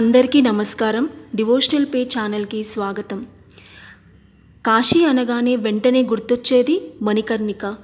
అందరికీ నమస్కారం. Devotional pay ఛానల్కి స్వాగతం. కాశీ అనగానే వెంటనే గుర్తొచ్చేది మణికర్ణిక.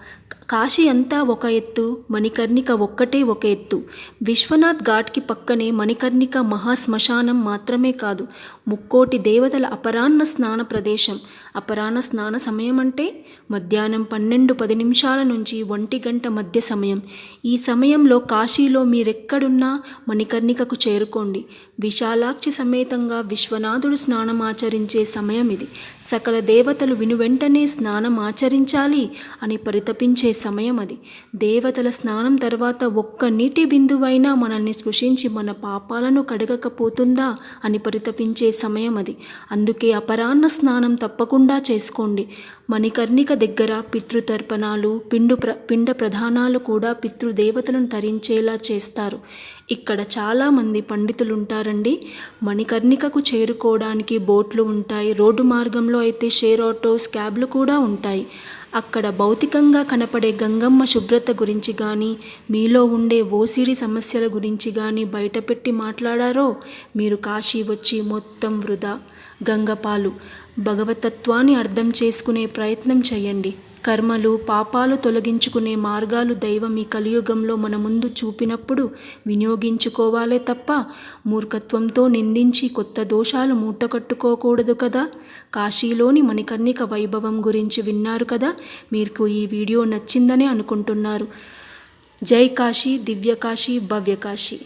కాశీ అంతా ఒక ఎత్తు మణికర్ణిక ఒక్కటే ఒక ఎత్తు. విశ్వనాథ్ ఘాట్కి పక్కనే మణికర్ణిక మహాశ్మశానం మాత్రమే కాదు ముక్కోటి దేవతల అపరాహ్న స్నాన ప్రదేశం. అపరాహ్న స్నాన సమయం అంటే మధ్యాహ్నం పన్నెండు పది నిమిషాల నుంచి ఒంటి గంట మధ్య సమయం. ఈ సమయంలో కాశీలో మీరెక్కడున్నా మణికర్ణికకు చేరుకోండి. విశాలాక్షి సమేతంగా విశ్వనాథుడు స్నానం ఆచరించే సమయం ఇది సకల దేవతలు వినువెంటనే స్నానం ఆచరించాలి అని పరితపించి సమయం అది. దేవతల స్నానం తర్వాత ఒక్క నీటి బిందువైనా మనల్ని స్పృశించి మన పాపాలను కడగకపోతుందా అని పరితపించే సమయం అది. అందుకే అపరాహ్న స్నానం తప్పకుండా చేసుకోండి. మణికర్ణిక దగ్గర పితృతర్పణాలు పిండు ప్ర పిండ ప్రధానాలు కూడా పితృదేవతలను తరించేలా చేస్తారు. ఇక్కడ చాలామంది పండితులు ఉంటారండి మణికర్ణికకు చేరుకోవడానికి బోట్లు ఉంటాయి. రోడ్డు మార్గంలో అయితే షేర్ ఆటోస్ క్యాబ్లు కూడా ఉంటాయి. అక్కడ భౌతికంగా కనపడే గంగమ్మ శుభ్రత గురించి కానీ మీలో ఉండే ఓసిడి సమస్యల గురించి కానీ బయటపెట్టి మాట్లాడారో? మీరు కాశీ వచ్చి మొత్తం వృధా. గంగపాలు. భగవతత్వాన్ని అర్థం చేసుకునే ప్రయత్నం చేయండి. కర్మలు పాపాలు తొలగించుకునే మార్గాలు దైవం ఈ కలియుగంలో మన ముందు చూపినప్పుడు వినియోగించుకోవాలే తప్ప మూర్ఖత్వంతో నిందించి కొత్త దోషాలు మూటకట్టుకోకూడదు కదా? కాశీలోని మణికర్ణిక వైభవం గురించి విన్నారు కదా? మీకు ఈ వీడియో నచ్చిందని అనుకుంటున్నారు. జై కాశీ దివ్య కాశీ భవ్య కాశీ.